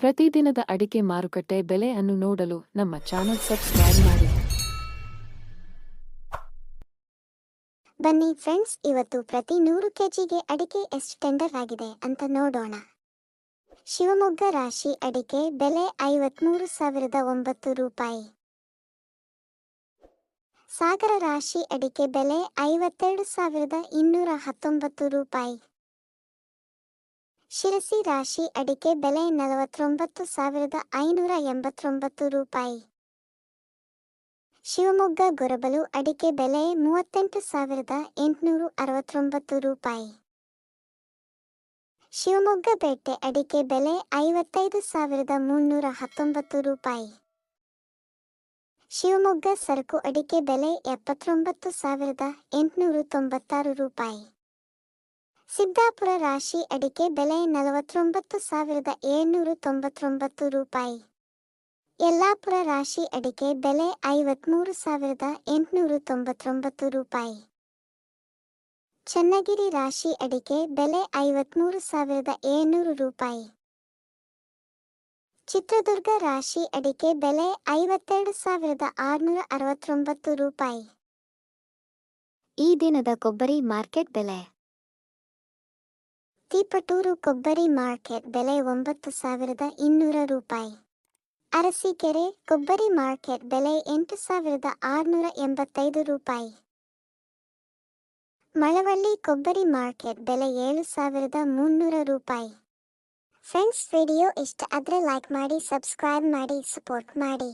ಪ್ರತಿದಿನದ ಅಡಿಕೆ ಮಾರುಕಟ್ಟೆ ಬೆಲೆ ಅನ್ನು ನೋಡಲು ನಮ್ಮ ಚಾನೆಲ್ ಸಬ್ಸ್ಕ್ರೈಬ್ ಮಾಡಿ. ಬನ್ನಿ ಫ್ರೆಂಡ್ಸ್, ಇವತ್ತು ಪ್ರತಿ ನೂರು ಕೆಜಿಗೆ ಅಡಿಕೆ ಎಷ್ಟು ಟೆಂಡರ್ ಆಗಿದೆ ಅಂತ ನೋಡೋಣ. ಶಿವಮೊಗ್ಗ ರಾಶಿ ಅಡಿಕೆ ಬೆಲೆ ಐವತ್ಮೂರು ಸಾವಿರದ ಒಂಬತ್ತು ರೂಪಾಯಿ. ಸಾಗರ ರಾಶಿ ಅಡಿಕೆ ಬೆಲೆ ಐವತ್ತೆರಡು ಸಾವಿರದ ಇನ್ನೂರ ಹತ್ತೊಂಬತ್ತು ರೂಪಾಯಿ. ಶಿರಸಿ ರಾಶಿ ಅಡಿಕೆ ಬೆಲೆ ನಲವತ್ತೊಂಬತ್ತು ಸಾವಿರದ ಐನೂರ ಎಂಬತ್ತೊಂಬತ್ತು ರೂಪಾಯಿ. ಶಿವಮೊಗ್ಗ ಗೊರಬಲು ಅಡಿಕೆ ಬೆಲೆ ಮೂವತ್ತೆಂಟು ಸಾವಿರದ ಎಂಟುನೂರು ಅರವತ್ತೊಂಬತ್ತು ರೂಪಾಯಿ. ಶಿವಮೊಗ್ಗ ಪೇಟೆ ಅಡಿಕೆ ಬೆಲೆ ಐವತ್ತೈದು ಸಾವಿರದ ಮುನ್ನೂರ ಹತ್ತೊಂಬತ್ತು ರೂಪಾಯಿ. ಶಿವಮೊಗ್ಗ ಸರಕು ಅಡಿಕೆ ಬೆಲೆ ಎಪ್ಪತ್ತೊಂಬತ್ತು ಸಾವಿರದ ಎಂಟುನೂರು ತೊಂಬತ್ತಾರು ರೂಪಾಯಿ. ಸಿದ್ದಾಪುರ ರಾಶಿ ಅಡಿಕೆ ಬೆಲೆ ನಲವತ್ತೊಂಬತ್ತು ಸಾವಿರದ ಏಳ್ನೂರು ತೊಂಬತ್ತೊಂಬತ್ತು ರೂಪಾಯಿ. ಯಲ್ಲಾಪುರ ರಾಶಿ ಅಡಿಕೆ ಬೆಲೆ ಐವತ್ಮೂರು ಸಾವಿರದ ಎಂಟುನೂರು ತೊಂಬತ್ತೊಂಬತ್ತು ರೂಪಾಯಿ. ಚನ್ನಗಿರಿ ರಾಶಿ ಅಡಿಕೆ ಬೆಲೆ ಐವತ್ಮೂರು ಸಾವಿರದ ಏಳ್ನೂರು ರೂಪಾಯಿ. ಚಿತ್ರದುರ್ಗ ರಾಶಿ ಅಡಿಕೆ ಬೆಲೆ ಐವತ್ತೆರಡು ಸಾವಿರದ ಆರುನೂರ ಅರವತ್ತೊಂಬತ್ತು ರೂಪಾಯಿ. ಈ ದಿನದ ಕೊಬ್ಬರಿ ಮಾರ್ಕೆಟ್ ಬೆಲೆ ತೀಪಟೂರು ಕೊಬ್ಬರಿ ಮಾರ್ಕೆಟ್ ಬೆಲೆ ಒಂಬತ್ತು ಸಾವಿರದ ಇನ್ನೂರ ರೂಪಾಯಿ. ಅರಸೀಕೆರೆ ಕೊಬ್ಬರಿ ಮಾರ್ಕೆಟ್ ಬೆಲೆ ಎಂಟು ಸಾವಿರದ ಆರುನೂರ ಎಂಬತ್ತೈದು ರೂಪಾಯಿ. ಮಳವಳ್ಳಿ ಕೊಬ್ಬರಿ ಮಾರ್ಕೆಟ್ ಬೆಲೆ ಏಳು ಸಾವಿರದ ಮುನ್ನೂರ ರೂಪಾಯಿ. ಫ್ರೆಂಡ್ಸ್, ವಿಡಿಯೋ ಇಷ್ಟ ಆದರೆ ಲೈಕ್ ಮಾಡಿ ಸಬ್ಸ್ಕ್ರೈಬ್ ಮಾಡಿ ಸಪೋರ್ಟ್ ಮಾಡಿ.